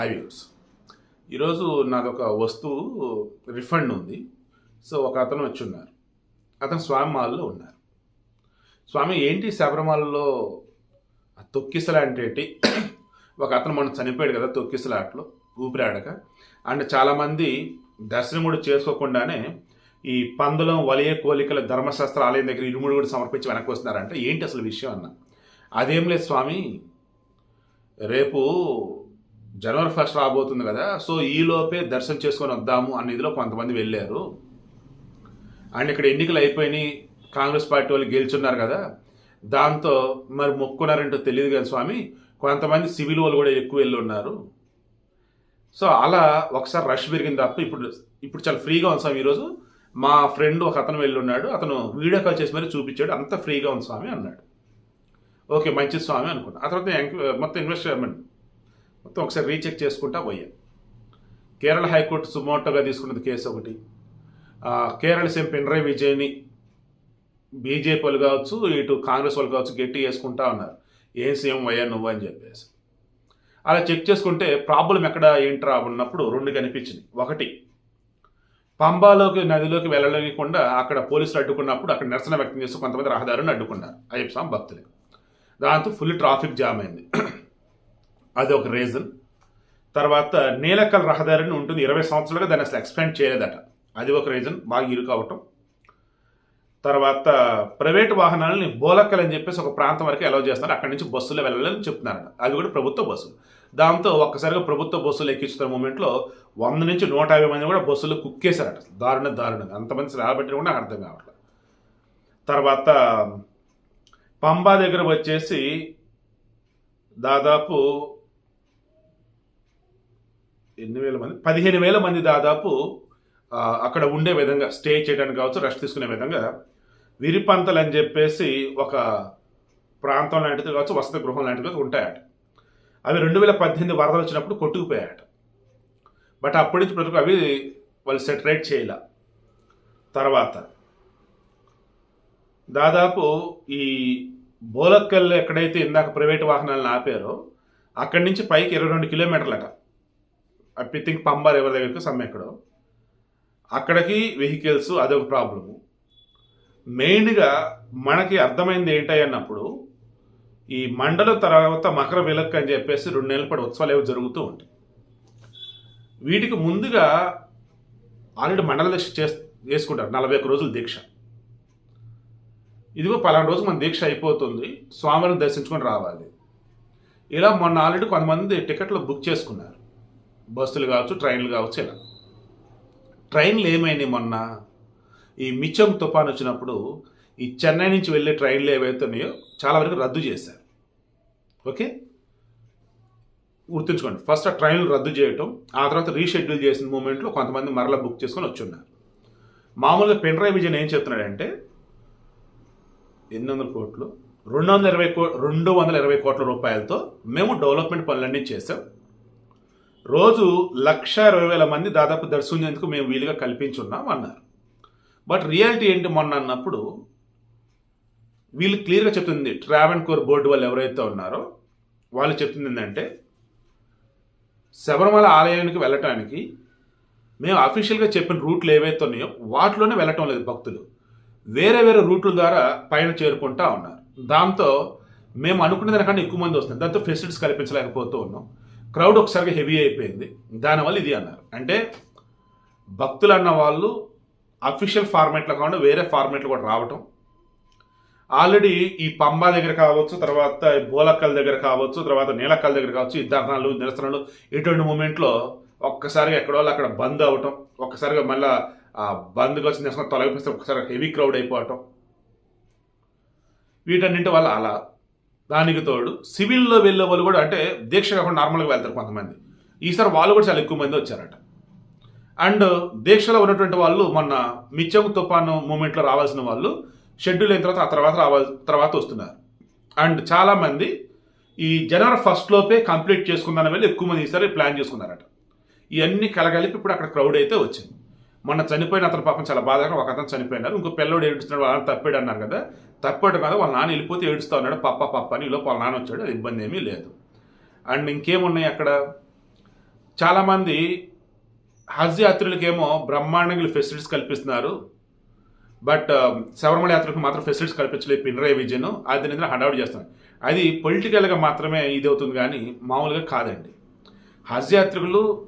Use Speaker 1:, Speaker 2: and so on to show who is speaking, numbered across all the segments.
Speaker 1: Highways ఈరోజు నాదొక వస్తువు రిఫండ్ ఉంది. సో ఒక అతను వచ్చి ఉన్నారు అతను స్వామి మాల్లో ఉన్నారు. స్వామి ఏంటి శబరిమలలో తొక్కిసలాంటి ఒక అతను మనం చనిపోయాడు కదా తొక్కిసలాట్లో ఊపిరాడక. అండ్ చాలామంది దర్శనం కూడా చేసుకోకుండానే ఈ పందులం వలయ కోలికల ధర్మశాస్త్ర ఆలయం దగ్గర ఇరుముడు కూడా సమర్పించి వెనక్కి వస్తున్నారంటే. ఏంటి అసలు విషయం అన్న? అదేం లేదు స్వామి రేపు జనవరి ఫస్ట్ రాబోతుంది కదా సో ఈలోపే దర్శనం చేసుకొని వద్దాము అన్న ఇదిలో కొంతమంది వెళ్ళారు. అండ్ ఇక్కడ ఎన్నికలు అయిపోయినాయి కాంగ్రెస్ పార్టీ వాళ్ళు గెలుచున్నారు కదా దాంతో మరి మొక్కున్నారంటో తెలియదు కదా స్వామి కొంతమంది సివిల్ వాళ్ళు కూడా ఎక్కువ వెళ్ళి ఉన్నారు. సో అలా ఒకసారి రష్ పెరిగింది తప్ప ఇప్పుడు ఇప్పుడు చాలా ఫ్రీగా ఉంది స్వామి ఈరోజు. మా ఫ్రెండ్ ఒక అతను వెళ్ళున్నాడు అతను వీడియో కాల్ చేసి మరీ చూపించాడు అంత ఫ్రీగా ఉంది స్వామి అన్నాడు. ఓకే మంచిది స్వామి అనుకున్నా. ఆ తర్వాత మొత్తం మొత్తం ఇన్వెస్ట్మెంట్ మొత్తం ఒకసారి రీచెక్ చేసుకుంటా పోయాం. కేరళ హైకోర్టు సుమోటోగా తీసుకున్నది కేసు ఒకటి. కేరళ సీఎం పినరై విజయ్ని బీజేపీ వాళ్ళు కావచ్చు ఇటు కాంగ్రెస్ వాళ్ళు కావచ్చు గట్టి వేసుకుంటా ఉన్నారు. ఏం సీఎం అయ్యా నువ్వు అని చెప్పేసి. అలా చెక్ చేసుకుంటే ప్రాబ్లం ఎక్కడ ఏంట్రా ఉన్నప్పుడు రెండు కనిపించింది ఒకటి పంబాలోకి నదిలోకి వెళ్ళలేకుండా అక్కడ పోలీసులు అడ్డుకున్నప్పుడు అక్కడ నిరసన వ్యక్తం చేస్తూ కొంతమంది రహదారుని అడ్డుకున్నారు. అయ్యప్ప స్వామి భక్తులు. దాంతో ఫుల్ ట్రాఫిక్ జామ్ అయింది. అది ఒక రీజన్. తర్వాత నీలకల్ రహదారిని ఉంటుంది. ఇరవై సంవత్సరాలుగా దాన్ని అసలు ఎక్స్పెండ్ చేయలేదట. అది ఒక రీజన్. బాగా ఇరుకవటం తర్వాత ప్రైవేట్ వాహనాలని బోలక్కల్ అని చెప్పేసి ఒక ప్రాంతం వరకు అలౌ చేస్తున్నారు. అక్కడి నుంచి బస్సులో వెళ్ళాలని చెప్తున్నారట. అది కూడా ప్రభుత్వ బస్సులు దాంతో ఒక్కసారిగా ప్రభుత్వ బస్సులు ఎక్కిస్తున్న మూమెంట్లో వంద నుంచి నూట యాభై మంది కూడా బస్సులు కుక్కేశారట. దారుణ దారుణంగా అంతమంది స్లాబ్ కూడా అర్థం కావట్లేదు. తర్వాత పంబా దగ్గర వచ్చేసి దాదాపు ఎన్ని వేల మంది పదిహేను వేల మంది దాదాపు అక్కడ ఉండే విధంగా స్టే చేయడానికి కావచ్చు రెస్ట్ తీసుకునే విధంగా విరిపంతలు అని చెప్పేసి ఒక ప్రాంతం లాంటిది కావచ్చు వసతి గృహం లాంటిది కావచ్చు ఉంటాయట. అవి రెండు వేల పద్దెనిమిది వరదలు వచ్చినప్పుడు కొట్టుకుపోయాయట. బట్ అప్పటి నుంచి ప్రతి అవి వాళ్ళు సెటరేట్ చేయాల. తర్వాత దాదాపు ఈ బోలక్కల్ ఎక్కడైతే ఇందాక ప్రైవేట్ వాహనాలను ఆపారో అక్కడి నుంచి పైకి ఇరవై రెండు కిలోమీటర్లట. ఐ థింక్ పంబా ఎవరి దగ్గరికి సమ్ ఎక్కడో. అక్కడికి వెహికల్స్ అదొక ప్రాబ్లము మెయిన్గా మనకి అర్థమైంది ఏంటి అన్నప్పుడు ఈ మండలం తర్వాత మకర విలక్ అని చెప్పేసి రెండు నెలల పాటు ఉత్సవాలు ఏవో జరుగుతూ ఉంటాయి. వీటికి ముందుగా ఆల్రెడీ మండల దీక్ష చేస్ చేసుకుంటారు. నలభై ఒక్క రోజుల దీక్ష. ఇదిగో పలానా రోజు మన దీక్ష అయిపోతుంది. స్వామిని దర్శించుకొని రావాలి. ఇలా మొన్న ఆల్రెడీ కొంతమంది టికెట్లు బుక్ చేసుకున్నారు. బస్సులు కావచ్చు ట్రైన్లు కావచ్చు ఇలా. ట్రైన్లు ఏమైనాయి మొన్న? ఈ మిచ్చం తుఫాన్ వచ్చినప్పుడు ఈ చెన్నై నుంచి వెళ్ళే ట్రైన్లు ఏవైతే ఉన్నాయో చాలా వరకు రద్దు చేశారు. ఓకే? గుర్తుంచుకోండి ఫస్ట్ ఆ ట్రైన్లు రద్దు చేయటం ఆ తర్వాత రీషెడ్యూల్ చేసిన మూమెంట్లో కొంతమంది మరలా బుక్ చేసుకొని వచ్చున్నారు. మామూలుగా పెన్డ్రైవ్ విజయన్ ఏం చెప్తున్నాడంటే ఎన్ని వందల కోట్లు రెండు వందల ఇరవై కో రెండు వందల ఇరవై కోట్ల రూపాయలతో మేము డెవలప్మెంట్ పనులన్నీ చేసాం రోజు లక్ష ఇరవై వేల మంది దాదాపు దర్శించేందుకు మేము వీలుగా కల్పించున్నాం అన్నారు. బట్ రియాలిటీ ఏంటి మొన్న అన్నప్పుడు వీళ్ళు క్లియర్గా చెప్తుంది ట్రావెన్ కోర్ బోర్డు వాళ్ళు ఎవరైతే ఉన్నారో వాళ్ళు చెప్తుంది ఏంటంటే శబరిమల ఆలయానికి వెళ్ళటానికి మేము అఫీషియల్గా చెప్పిన రూట్లు ఏవైతే ఉన్నాయో వాటిలోనే వెళ్ళటం లేదు భక్తులు. వేరే వేరే రూట్ల ద్వారా పైన చేరుకుంటా ఉన్నారు. దాంతో మేము అనుకున్న దానికన్నా ఎక్కువ మంది వస్తుంది దాంతో ఫెసిలిటీస్ కల్పించలేకపోతూ ఉన్నాం. క్రౌడ్ ఒకసారిగా హెవీ అయిపోయింది. దానివల్ల ఇది అన్నారు. అంటే భక్తులు అన్న వాళ్ళు అఫీషియల్ ఫార్మేట్లో కాకుండా వేరే ఫార్మేట్లు కూడా రావటం. ఆల్రెడీ ఈ పంబా దగ్గర కావచ్చు తర్వాత బోలక్కల దగ్గర కావచ్చు తర్వాత నీలక్కల దగ్గర కావచ్చు ఈ ధర్నాలు నిరసనలు ఇటువంటి మూమెంట్లో ఒక్కసారిగా ఎక్కడో వాళ్ళు అక్కడ బంద్ అవ్వటం ఒక్కసారిగా మళ్ళీ ఆ బంద్కి వచ్చిన నిరసన తొలగిపిస్తే ఒక్కసారి హెవీ క్రౌడ్ అయిపోవటం. వీటన్నింటి వల్ల అలా దానికి తోడు సివిల్లో వెళ్ళే వాళ్ళు కూడా అంటే దీక్ష కాకుండా నార్మల్గా వెళ్తారు కొంతమంది. ఈసారి వాళ్ళు కూడా చాలా ఎక్కువ మంది వచ్చారట. అండ్ దీక్షలో ఉన్నటువంటి వాళ్ళు మొన్న మిచ్చం తుఫాను మూమెంట్లో రావాల్సిన వాళ్ళు షెడ్యూల్ అయిన తర్వాత ఆ తర్వాత రావాల్ తర్వాత వస్తున్నారు. అండ్ చాలామంది ఈ జనవరి ఫస్ట్ లోపే కంప్లీట్ చేసుకుందాని వెళ్ళి ఎక్కువ మంది ఈసారి ప్లాన్ చేసుకున్నారట. ఇవన్నీ కలగలిపి ఇప్పుడు అక్కడ క్రౌడ్ అయితే వచ్చింది. మొన్న చనిపోయిన అతను పాపం చాలా బాధగా ఒక అతను చనిపోయినారు. ఇంకో పిల్లోడు ఏడుస్తున్నాడు వాళ్ళని తప్పాడు అన్నారు కదా. తప్పటి కదా వాళ్ళ నాన్న వెళ్ళిపోతే ఏడుస్తూ ఉన్నాడు పప్ప పప్ప అని ఈలోపు వాళ్ళ నాన్న వచ్చాడు అది ఇబ్బంది ఏమీ లేదు. అండ్ ఇంకేమున్నాయి అక్కడ? చాలామంది హజ్ యాత్రికులకేమో బ్రహ్మాండంగా ఫెసిలిటీస్ కల్పిస్తున్నారు. బట్ శబరిమల యాత్రకు మాత్రం ఫెసిలిటీస్ కల్పించలేదు పినరాయి విజయన్. అది నిద్ర హడావుడ్ చేస్తాను అది పొలిటికల్గా మాత్రమే ఇది అవుతుంది కానీ మామూలుగా కాదండి. హజ్ యాత్రికులు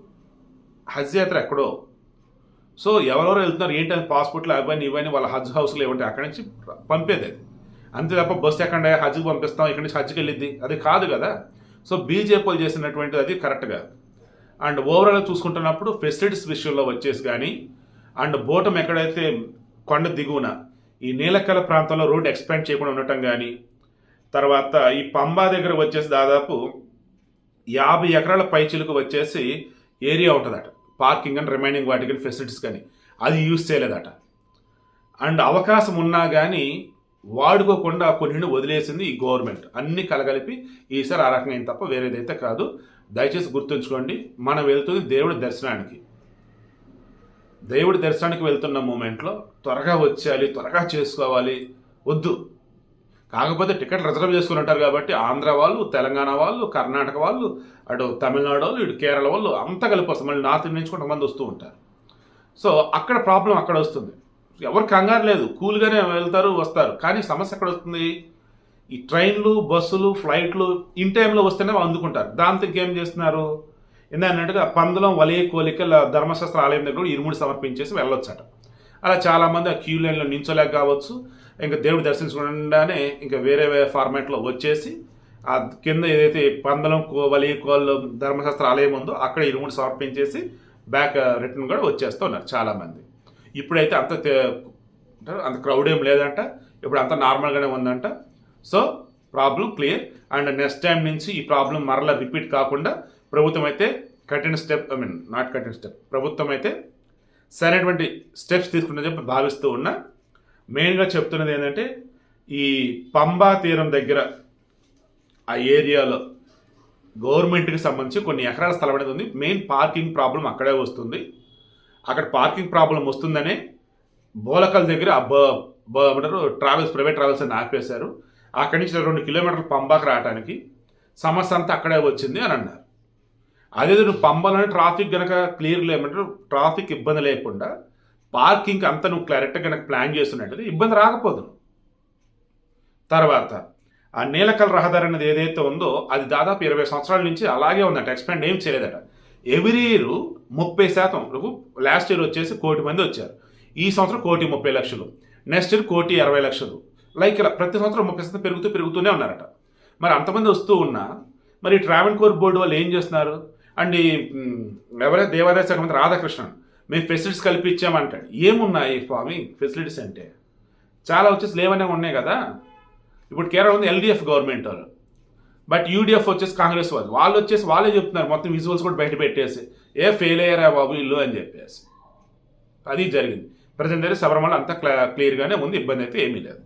Speaker 1: హజ్ యాత్ర ఎక్కడో సో ఎవరెవరు వెళ్తున్నారు ఏంటని పాస్పోర్ట్లు అవన్నీ ఇవన్నీ వాళ్ళ హజ్ హౌస్లో ఏమంటే అక్కడి నుంచి పంపేది అది. అంతే తప్ప బస్సు ఎక్కడ హజ్కి పంపిస్తాం ఇక్కడి నుంచి హజ్కి వెళ్ళిద్ది. అది కాదు కదా. సో బీజేపీలు చేసినటువంటిది అది కరెక్ట్ కాదు. అండ్ ఓవరాల్గా చూసుకుంటున్నప్పుడు ఫెసిలిటీస్ విషయంలో వచ్చేసి కానీ అండ్ బోటం ఎక్కడైతే కొండ దిగువన ఈ నీలకల ప్రాంతంలో రోడ్ ఎక్స్పాండ్ చేయకుండా ఉండటం కానీ తర్వాత ఈ పంబా దగ్గర వచ్చేసి దాదాపు యాభై ఎకరాల పైచిలకు వచ్చేసి ఏరియా ఉంటుందట. పార్కింగ్ అండ్ రిమైనింగ్ వాటికి ఫెసిలిటీస్ కానీ అది యూజ్ చేయలేదట. అండ్ అవకాశం ఉన్నా కానీ వాడుకోకుండా కొన్ని వదిలేసింది ఈ గవర్నమెంట్. అన్ని కలగలిపి ఈసారి ఆ రకమైన తప్ప వేరేదైతే కాదు. దయచేసి గుర్తుంచుకోండి మనం వెళ్తుంది దేవుడి దర్శనానికి. దేవుడి దర్శనానికి వెళ్తున్న మూమెంట్లో త్వరగా వచ్చేయాలి త్వరగా చేసుకోవాలి. వద్దు. కాకపోతే టికెట్ రిజర్వ్ చేసుకుని ఉంటారు కాబట్టి ఆంధ్ర వాళ్ళు తెలంగాణ వాళ్ళు కర్ణాటక వాళ్ళు అటు తమిళనాడు వాళ్ళు ఇటు కేరళ వాళ్ళు అంతా కలిపి వస్తారు. మళ్ళీ నార్త్ ఇండియా నుంచి కొంతమంది వస్తూ ఉంటారు. సో అక్కడ ప్రాబ్లం అక్కడ వస్తుంది. ఎవరు కంగారు లేదు. కూల్గానే వెళ్తారు వస్తారు. కానీ సమస్య ఎక్కడ వస్తుంది? ఈ ట్రైన్లు బస్సులు ఫ్లైట్లు ఇన్ టైంలో వస్తేనే వాళ్ళు అందుకుంటారు. దాంతో ఇంకేం చేస్తున్నారు? ఏంటన్నట్టుగా పందులం వలయ కోలికల ధర్మశాస్త్ర ఆలయం దగ్గర ఇరుముడి సమర్పించేసి వెళ్ళొచ్చట. అలా చాలామంది ఆ క్యూ లైన్లో నించోలేక కావచ్చు ఇంకా దేవుడు దర్శించకుండానే ఇంకా వేరే వేరే ఫార్మాట్లో వచ్చేసి ఆ కింద ఏదైతే పందలం కోవలి కోళ్ళు ధర్మశాస్త్ర ఆలయం ఉందో అక్కడ ఇరుముడు సమర్పించేసి బ్యాక్ రిటర్న్ కూడా వచ్చేస్తూ ఉన్నారు చాలామంది. ఇప్పుడైతే అంత అంత క్రౌడ్ ఏం లేదంట. ఇప్పుడు అంత నార్మల్గానే ఉందంట. So problem clear. And next time నుంచి ఈ ప్రాబ్లం మరలా రిపీట్ కాకుండా ప్రభుత్వం అయితే కఠిన స్టెప్ ఐ మీన్ నాట్ కఠిన స్టెప్ ప్రభుత్వం అయితే సరైనటువంటి స్టెప్స్ తీసుకుంటుందని చెప్పి భావిస్తూ ఉన్నా మెయిన్గా చెప్తున్నది ఏంటంటే ఈ పంబా తీరం దగ్గర ఆ ఏరియాలో గవర్నమెంట్కి సంబంధించి కొన్ని ఎకరాల స్థలం అనేది ఉంది. మెయిన్ పార్కింగ్ ప్రాబ్లం అక్కడే వస్తుంది. అక్కడ పార్కింగ్ ప్రాబ్లం వస్తుందనే బోలకల్ దగ్గర ఆ ఏమంటారు ట్రావెల్స్ ప్రైవేట్ ట్రావెల్స్ అని ఆపేశారు. అక్కడి నుంచి రెండు కిలోమీటర్లు పంబాకు రావడానికి సమస్య అంతా అక్కడే వచ్చింది అని అన్నారు. అదే నువ్వు పంపాలని ట్రాఫిక్ గనక క్లియర్ లేమంటే ట్రాఫిక్ ఇబ్బంది లేకుండా పార్కింగ్ అంతా నువ్వు క్లారెక్ట్గా కనుక ప్లాన్ చేస్తున్నట్టు ఇబ్బంది రాకపోదు తర్వాత ఆ నీలకల రహదారి అనేది ఏదైతే ఉందో అది దాదాపు ఇరవై సంవత్సరాల నుంచి అలాగే ఉందట ఎక్స్పెండ్ ఏం చేయలేదట. ఎవ్రీ ఇయర్ ముప్పై శాతం లాస్ట్ ఇయర్ వచ్చేసి కోటి మంది వచ్చారు. ఈ సంవత్సరం కోటి ముప్పై లక్షలు. నెక్స్ట్ ఇయర్ కోటి అరవై లక్షలు. లైక్ ఇలా ప్రతి సంవత్సరం ముప్పై శాతం పెరుగుతూ పెరుగుతూనే ఉన్నారట. మరి అంతమంది వస్తూ ఉన్నా మరి ట్రావెల్ కోర్ బోర్డు వాళ్ళు ఏం చేస్తున్నారు? అండ్ ఈ, ఎవరైతే దేవాదాయ శాఖ మంత్రి రాధాకృష్ణన్ మేము ఫెసిలిటీస్ కల్పించామంటాడు ఏమున్నాయి స్వామి ఫెసిలిటీస్ అంటే? చాలా వచ్చేసి లేవనే ఉన్నాయి కదా? ఇప్పుడు కేరళ ఉంది ఎల్డిఎఫ్ గవర్నమెంట్ వాళ్ళు. బట్ యూడిఎఫ్ వచ్చేసి కాంగ్రెస్ వాళ్ళు. వాళ్ళు వచ్చేసి వాళ్ళే చెప్తున్నారు మొత్తం విజువల్స్ కూడా బయట పెట్టేసి. ఏ ఫెయిల్ అయ్యారా బాబు ఇల్లు అని చెప్పేసి. అది జరిగింది. ప్రజెంట్ అయితే శబరిమల అంతా క్లియర్గానే ఉంది ఇబ్బంది అయితే ఏమీ లేదు.